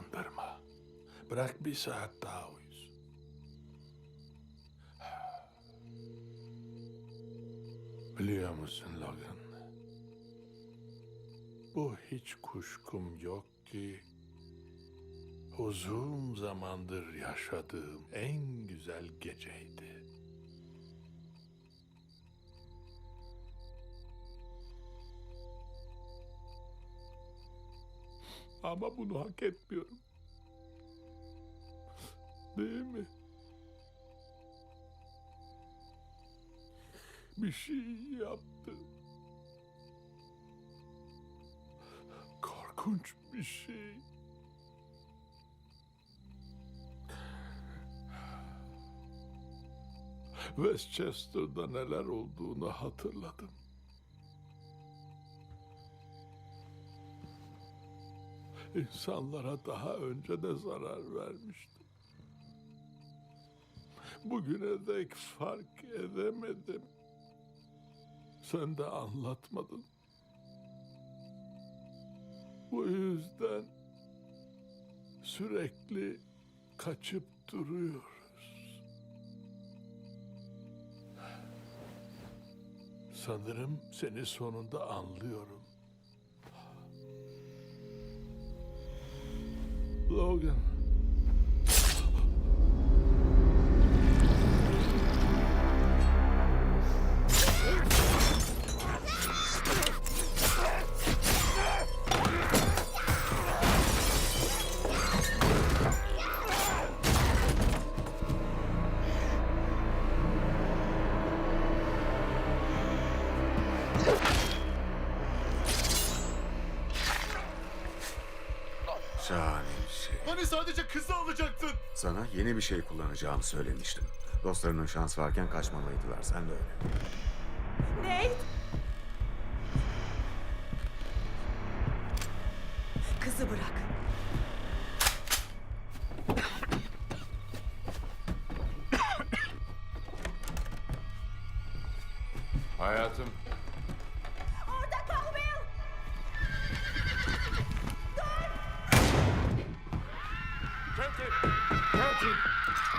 uyandırma. Bırak bir saat daha uyusun. Biliyor musun Logan? Bu hiç kuşkum yok ki uzun zamandır yaşadığım en güzel geceydi. Ama bunu hak etmiyorum. Değil mi? Bir şey yaptım. Korkunç bir şey. Westchester'da neler olduğunu hatırladım. İnsanlara daha önce de zarar vermiştim. Bugüne dek fark edemedim. Sen de anlatmadın. Bu yüzden sürekli kaçıp duruyoruz. Sanırım seni sonunda anlıyorum. Logan. Şahane bir şey. Hani sadece kızı alacaktın? Sana yeni bir şey kullanacağımı söylemiştim. Dostlarının şans varken kaçmamalıydılar. Sen de öyle. Nate! Kızı bırak. Hayatım, Dude, protein.